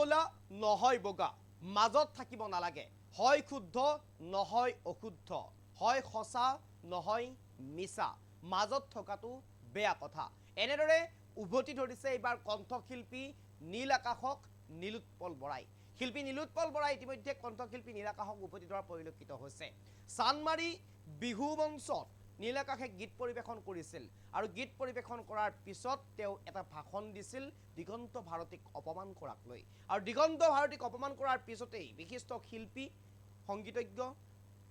ক'লা নহয় বগা মাজত থাকিব নালাগে। হয় শুদ্ধ নহয় অশুদ্ধ। হয় সঁচা নহয় মিছা। মাজত থকাটো বেয়া কথা। এনেদৰে উভতি ধৰিছে এইবাৰ কণ্ঠশিল্পী নীল আকাশক নীলোৎপল বৰাই। শিল্পী নীলোৎপল বৰাই ইতিমধ্যে কণ্ঠশিল্পী নীল আকাশক উভতি ধৰা পৰিলক্ষিত হৈছে। চানমাৰি বিহু মঞ্চত নীল আকাশে গীত পৰিৱেশন কৰিছিল আৰু গীত পৰিৱেশন কৰাৰ পিছত তেওঁ এটা ভাষণ দিছিল দিগন্ত ভাৰতীক অপমান কৰাক লৈ। আৰু দিগন্ত ভাৰতীক অপমান কৰাৰ পিছতেই বিশিষ্ট শিল্পী সংগীতজ্ঞ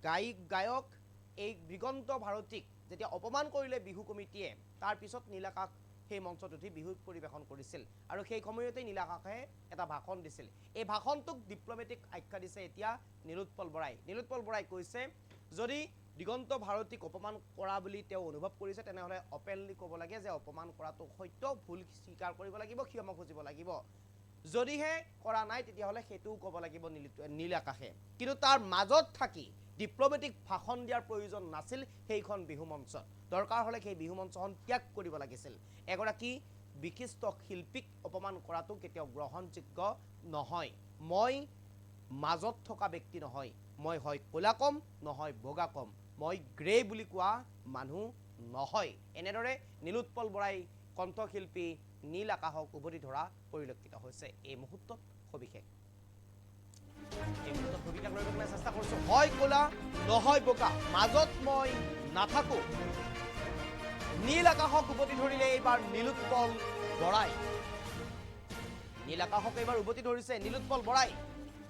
গায়ক গায়ক এই দিগন্ত ভাৰতীক যেতিয়া অপমান কৰিলে বিহু কমিটিয়ে তাৰ পিছত নীল আকাশ সেই মঞ্চত উঠি বিহু পৰিৱেশন কৰিছিল আৰু সেই সময়তেই নীল আকাশে এটা ভাষণ দিছিল। এই ভাষণটোক ডিপ্ল'মেটিক আখ্যা দিছে এতিয়া নীলোৎপল বৰাই। নীলোৎপল বৰাই কৈছে যদি দিগন্ত ভাৰতীক অপমান কৰা বুলি তেওঁ অনুভৱ কৰিছে তেনেহ'লে অপেনলি ক'ব লাগে যে অপমান কৰাটো সত্য ভুল স্বীকাৰ কৰিব লাগিব ক্ষমা খুজিব লাগিব। যদিহে কৰা নাই তেতিয়াহ'লে সেইটোও ক'ব লাগিব নীল নীল আকাশে। কিন্তু তাৰ মাজত থাকি ডিপ্ল'মেটিক ভাষণ দিয়াৰ প্ৰয়োজন নাছিল সেইখন বিহু মঞ্চত। দৰকাৰ হ'লে সেই বিহু মঞ্চখন ত্যাগ কৰিব লাগিছিল। এগৰাকী বিশিষ্ট শিল্পীক অপমান কৰাটো কেতিয়াও গ্ৰহণযোগ্য নহয়। মই মাজত থকা ব্যক্তি নহয় মই হয় ক'লা কম নহয় বগা কম। মই গ্ৰে বুলি কোৱা মানুহ নহয়। এনেদৰে নীলোৎপল বৰাই কণ্ঠশিল্পী নীল আকাশক উভতি ধৰা পৰিলক্ষিত হৈছে। এই মুহূৰ্তত সবিশেষ। এই মুহূৰ্তত সবিশেষ লৈ পেলাই চেষ্টা কৰিছোঁ। হয় ক'লা নহয় বগা। মাজত মই নাথাকোঁ। নীল আকাশক উভতি ধৰিলে এইবাৰ নীলোৎপল বৰাই। নীল আকাশক এইবাৰ উভতি ধৰিছে নীলোৎপল বৰাই।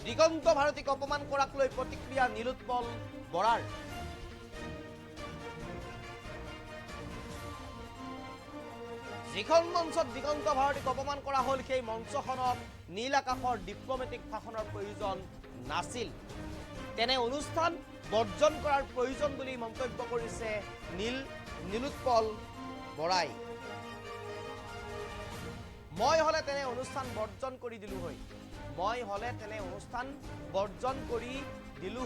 দিগন্ত ভাৰতীক অপমান কৰাক লৈ প্ৰতিক্ৰিয়া নীলোৎপল বৰাৰ। যিখন মঞ্চত দিগন্ত ভাৰতীক অপমান কৰা হ'ল সেই মঞ্চখনত নীল আকাশৰ ডিপ্ল'মেটিক ভাষণৰ প্ৰয়োজন নাছিল। তেনে অনুষ্ঠান বৰ্জন কৰাৰ প্ৰয়োজন বুলি মন্তব্য কৰিছে নীল নীলোৎপল বৰাই। মই হ'লে তেনে অনুষ্ঠান বৰ্জন কৰি দিলো হয় মই হ'লে তেনে অনুষ্ঠান বৰ্জন কৰি দিলো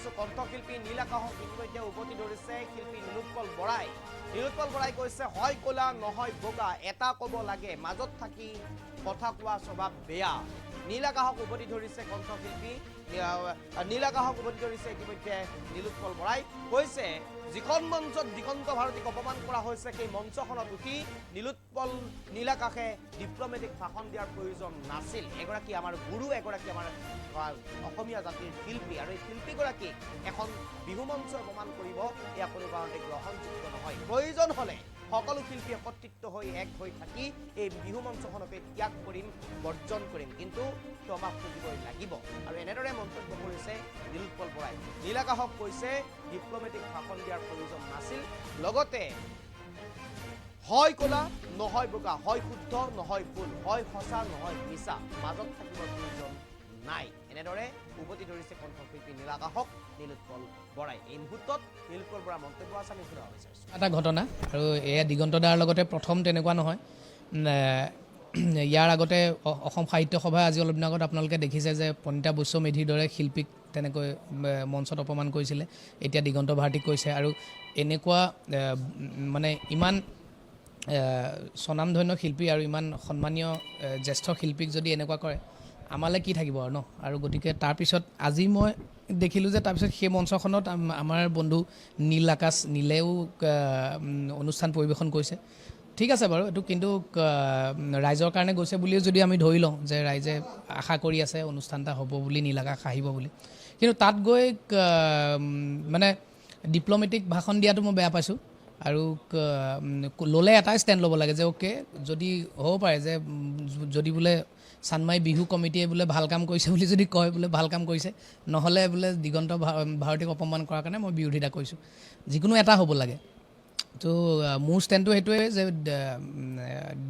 কৰিছোঁ কণ্ঠশিল্পী নীল আকাশক এতিয়া উভতি ধৰিছে। শিল্পী নীলোৎপল বৰাই। নীলোৎপল বৰাই কৈছে, হয় ক'লা, নহয় বগা, এটা ক'ব লাগে, মাজত থাকি কথা কোৱা স্বভাৱ বেয়া। নীল আকাশক উভতি ধৰিছে কণ্ঠশিল্পী। নীল আকাশক উভতি ধৰিছে ইতিমধ্যে নীলোৎপল বৰাই। কৈছে যিখন মঞ্চত দিগন্ত ভাৰতীক অপমান কৰা হৈছে সেই মঞ্চখনত উঠি নীলোৎপল নীল আকাশে ডিপ্ল'মেটিক ভাষণ দিয়াৰ প্ৰয়োজন নাছিল। এগৰাকী আমাৰ গুৰু এগৰাকী আমাৰ অসমীয়া জাতিৰ শিল্পী। আৰু এই শিল্পীগৰাকীক এখন বিহু মঞ্চ অপমান কৰিব এয়া কোনো কাৰণতে গ্ৰহণযোগ্য নহয়। প্ৰয়োজন হ'লে সকলো শিল্পী একত্ৰিত হৈ এক হৈ থাকি এই বিহু মঞ্চখনকে ত্যাগ কৰিম, বৰ্জন কৰিম। কিন্তু ক্ষমা খুজিবই লাগিব। আৰু এনেদৰে মন্তব্য কৰিছে নীলোৎপল বৰাই। নীল আকাশক কৈছে ডিপ্ল'মেটিক ভাষণ দিয়াৰ প্ৰয়োজন নাছিল। লগতে, হয় ক'লা, নহয় বগা, হয় শুদ্ধ, নহয় ভুল, হয় সঁচা, নহয় মিছা, মাজত থাকিবৰ প্ৰয়োজন নাই। এনেদৰে উভতি ধৰিছে কণ্ঠশিল্পী নীল আকাশক নীলোৎপল বৰাই এই মুহূৰ্তত নীলোৎপল বৰাৰ মন্তব্য আছে আমি শুনাব বিচাৰিছোঁ। এটা ঘটনা আৰু এয়া দিগন্ত দাৰ লগতে প্ৰথম তেনেকুৱা নহয়। ইয়াৰ আগতে অসম সাহিত্য সভাই আজি অলপ দিনৰ আগত আপোনালোকে দেখিছে যে পণিতা বৈশ্য মেধিৰ দৰে শিল্পীক তেনেকৈ মঞ্চত অপমান কৰিছিলে। এতিয়া দিগন্ত ভাৰতীক কৈছে আৰু এনেকুৱা মানে ইমান স্বনামধন্য শিল্পী আৰু ইমান সন্মানীয় জ্যেষ্ঠ শিল্পীক যদি এনেকুৱা কৰে আমালৈ কি থাকিব আৰু ন? আৰু গতিকে তাৰপিছত আজি মই দেখিলোঁ যে তাৰপিছত সেই মঞ্চখনত আম- আমাৰ বন্ধু নীল আকাশ নীলেও অনুষ্ঠান পৰিৱেশন কৰিছে। ঠিক আছে বাৰু এইটো কিন্তু ৰাইজৰ কাৰণে গৈছে বুলিও যদি আমি ধৰি লওঁ যে ৰাইজে আশা কৰি আছে অনুষ্ঠান এটা হ'ব বুলি নীল আকাশ আহিব বুলি। কিন্তু তাত গৈ মানে ডিপ্ল'মেটিক ভাষণ দিয়াটো মই বেয়া পাইছোঁ। আৰু ল'লে এটাই ষ্টেণ্ড ল'ব লাগে যে অ'কে যদি হ'ব পাৰে য- যদি বোলে চানমাই বিহু কমিটিয়ে বোলে ভাল কাম কৰিছে বুলি যদি কয় বোলে ভাল কাম কৰিছে নহ'লে বোলে দিগন্ত ভাৰতীক অপমান কৰাৰ কাৰণে মই বিৰোধিতা কৰিছোঁ। যিকোনো এটা হ'ব লাগে। তো মোৰ ষ্টেণ্ডটো সেইটোৱে যে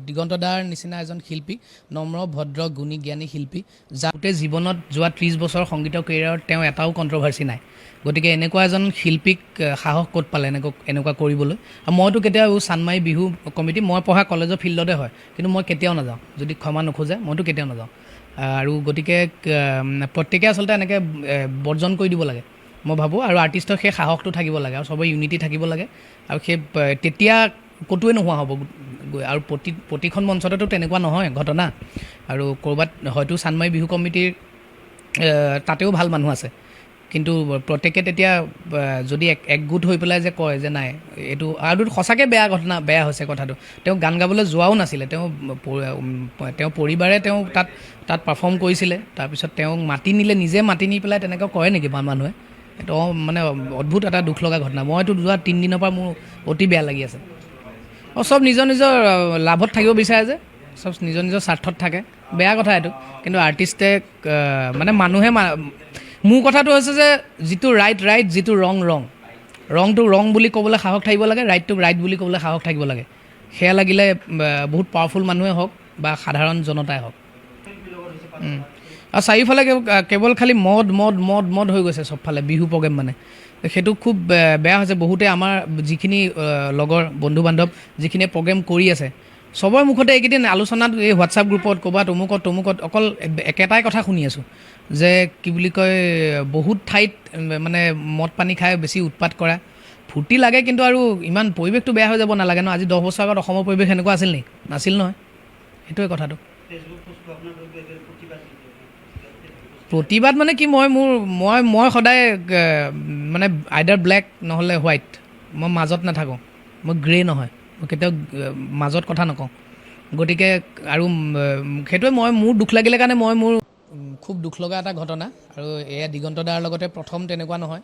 দিগন্ত দাৰ নিচিনা এজন শিল্পী, নম্ৰ, ভদ্ৰ, গুণী, জ্ঞানী শিল্পী, যাৰ গোটেই জীৱনত যোৱা ত্ৰিছ বছৰ সংগীতৰ কেৰিয়াৰত তেওঁ এটাও কণ্ট্ৰভাৰ্চি নাই। গতিকে এনেকুৱা এজন শিল্পীক সাহস ক'ত পালে এনেকুৱা এনেকুৱা কৰিবলৈ? আৰু মইতো কেতিয়াও চানমাৰি বিহু কমিটি, মই পঢ়া কলেজৰ ফিল্ডতে হয়, কিন্তু মই কেতিয়াও নাযাওঁ। যদি ক্ষমা নোখোজে, মইতো কেতিয়াও নাযাওঁ। আৰু গতিকে প্ৰত্যেকে আচলতে এনেকৈ বৰ্জন কৰি দিব লাগে। মই ভাবোঁ আৰু আৰ্টিষ্টৰ সেই সাহসটো থাকিব লাগে আৰু চবৰে ইউনিটি থাকিব লাগে আৰু সেই তেতিয়া ক'তোৱে নোহোৱা হ'ব আৰু প্ৰতি, প্ৰতিখন মঞ্চতেতো তেনেকুৱা নহয় ঘটনা। আৰু ক'ৰবাত হয়তো চানমাৰি বিহু কমিটিৰ তাতেও ভালো মানুহ আছে। কিন্তু প্ৰত্যেকে তেতিয়া যদি এক একগোট হৈ পেলাই যে কয় যে নাই, এইটো আৰু সঁচাকৈ বেয়া ঘটনা, বেয়া হৈছে কথাটো। তেওঁ গান গাবলৈ যোৱাও নাছিলে। তেওঁ তেওঁ পৰিবাৰে তেওঁ তাত তাত পাৰফৰ্ম কৰিছিলে। তাৰপিছত তেওঁক মাতি নিলে, নিজে মাতি নি পেলাই তেনেকৈ কৰে নেকি মানুহে? এইটো অ- মানে অদ্ভুত এটা দুখ লগা ঘটনা। মইতো যোৱা তিনিদিনৰ পৰা মোৰ অতি বেয়া লাগি আছে। আৰু চব নিজৰ নিজৰ লাভত থাকিব বিচাৰে যে। চব নিজৰ নিজৰ স্বাৰ্থত থাকে। বেয়া কথা এইটো। কিন্তু আৰ্টিষ্টে মানে মানুহে মোৰ কথাটো হৈছে যে যিটো ৰাইট ৰাইট যিটো ৰং ৰং ৰংটো ৰং বুলি ক'বলৈ সাহস থাকিব লাগে ৰাইটটোক ৰাইট বুলি ক'বলৈ সাহস থাকিব লাগে। সেয়া লাগিলে বহুত পাৱাৰফুল মানুহে হওক বা সাধাৰণ জনতাই হওক। আৰু চাৰিওফালে কেৱ- কেৱল খালি মদ মদ মদ মদ হৈ গৈছে চবফালে, বিহু প্ৰগ্ৰেম মানে। সেইটো খুব বেয়া হৈছে। বহুতে আমাৰ যিখিনি লগৰ বন্ধু বান্ধৱ যিখিনিয়ে প্ৰগ্ৰেম কৰি আছে, চবৰে মুখতে এইকেইদিন আলোচনাত এই হোৱাটছআপ গ্ৰুপত, ক'ৰবাত, অমুকত, তমুকত, অকল একেটাই কথা শুনি আছোঁ, যে কি বুলি কয়, বহুত ঠাইত মানে মদ পানী খাই বেছি উৎপাত কৰা। ফূৰ্তি লাগে কিন্তু আৰু ইমান পৰিৱেশটো বেয়া হৈ যাব নালাগে ন। আজি দহ বছৰ আগত অসমৰ পৰিৱেশ এনেকুৱা আছিল নেকি নাছিল নহয়। সেইটোৱে কথাটো। প্ৰতিবাদ মানে কি মই মোৰ মই মই সদায় মানে আইডাৰ ব্লেক নহ'লে হোৱাইট মই মাজত নাথাকোঁ মই গ্ৰে নহয় মই কেতিয়াও মাজত কথা নকওঁ। গতিকে আৰু সেইটোৱে মই মোৰ দুখ লাগিলে কাৰণে মই মোৰ খুব দুখ লগা এটা ঘটনা আৰু এয়া দিগন্ত দাৰ লগতে প্ৰথম তেনেকুৱা নহয়।